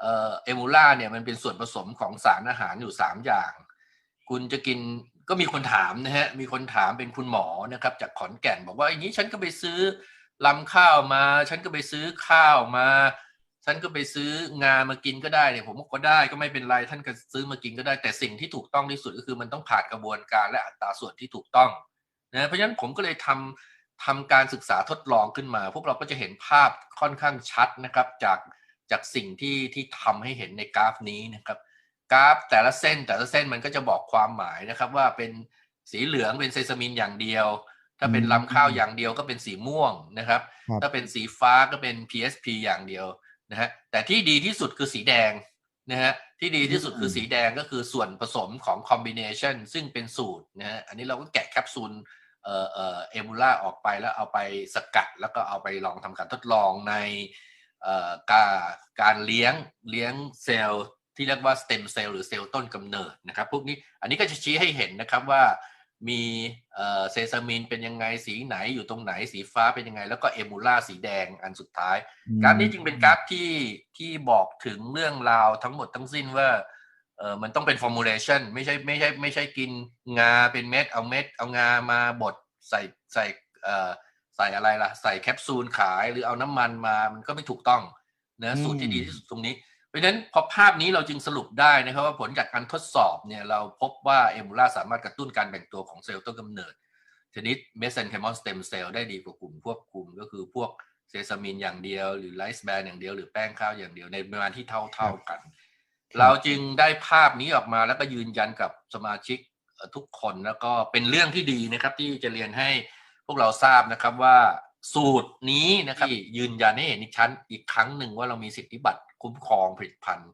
เอมูล่าเนี่ยมันเป็นส่วนผสมของสารอาหารอยู่สามอย่าง คุณจะกินก็มีคนถามนะฮะ มีคนถามเป็นคุณหมอนะครับ จากขอนแก่นบอกว่าอย่างนี้ฉันก็ไปซื้อลำข้าวมา ฉันก็ไปซื้อข้าวมา ฉันก็ไปซื้องามากินก็ได้เนี่ยผมก็ได้ก็ไม่เป็นไรท่านก็ซื้อมากินก็ได้แต่สิ่งที่ถูกต้องที่สุดก็คือมันต้องผ่านกระบวนการและอัตราส่วนที่ถูกต้องนะเพราะฉะนั้นผมก็เลยทำทำการศึกษาทดลองขึ้นมา พวกเราก็จะเห็นภาพค่อนข้างชัดนะครับจาก จากสิ่งที่ที่ทำให้เห็นในกราฟนี้นะครับ กราฟแต่ละเส้นแต่ละเส้นมันก็จะบอกความหมายนะครับว่าเป็นสีเหลืองเป็นเซซามินอย่างเดียว ถ้าเป็นลำข้าวอย่างเดียวก็เป็นสีม่วงนะครับครับ ถ้าเป็นสีฟ้าก็เป็น PSP อย่างเดียวนะฮะแต่ที่ดีที่สุดคือสีแดงนะฮะที่ดีที่สุดคือสีแดงก็คือส่วนผสมของคอมบิเนชันซึ่งเป็นสูตรนะฮะอันนี้เราก็แกะแคปซูลเอ่อเอ่อเอมูล่าออกไปแล้วเอาไปสกัด แล้วก็เอาไปลองทำการทดลองในเอ่อ การการเลี้ยงเลี้ยงเซลล์ที่เรียกว่าสเต็มเซลล์หรือเซลล์ต้นกำเนิดนะครับพวกนี้อันนี้ก็จะชี้ให้เห็นนะครับว่ามีเอ่อเซซามินเป็นยังไงสีไหนอยู่ตรงไหนสีฟ้าเป็นยังไง แล้วก็เอมูล่าสีแดงอันสุดท้าย กราฟนี้จึงเป็นกราฟที่ที่บอกถึงเรื่องราวทั้งหมดทั้งสิ้นว่าเออมันต้องเป็น formulation ไม่ใช่ไม่ใช่ไม่ใช่กินงาเป็นเม็ดเอาเม็ดเอางามาบดใส่ใส่เอ่อ ใส่อะไรล่ะ ใส่แคปซูลขายหรือเอาน้ำมันมามันก็ไม่ถูกต้องนะสูตรที่ดีที่สุดตรงนี้ เพราะฉะนั้นพอภาพนี้เราจึงสรุปได้นะครับว่าผลจากการทดสอบเนี่ยเราพบว่าเอมูล่าสามารถกระตุ้นการแบ่งตัวของเซลล์ต้นกำเนิด ชนิดเมสเซนเคมอนสเต็มเซลล์ได้ดีกว่ากลุ่มควบคุมก็คือพวกเซซามินอย่างเดียว หรือไลซ์แบนอย่างเดียว หรือแป้งข้าวอย่างเดียวในปริมาณที่เท่าเท่าๆกัน เราจึงได้ภาพนี้ออกมาแล้วก็ยืนยันกับสมาชิกเอ่อทุกคนแล้วก็เป็นเรื่องที่ดีนะครับที่จะเรียนให้พ วกเราทราบนะครับว่าสูตรนี้นะครับที่ยืนยันให้เห็นอีกชั้นอีกครั้งหนึ่งว่าเรามีสิทธิบัตรคุ้มครองผลิตภัณฑ์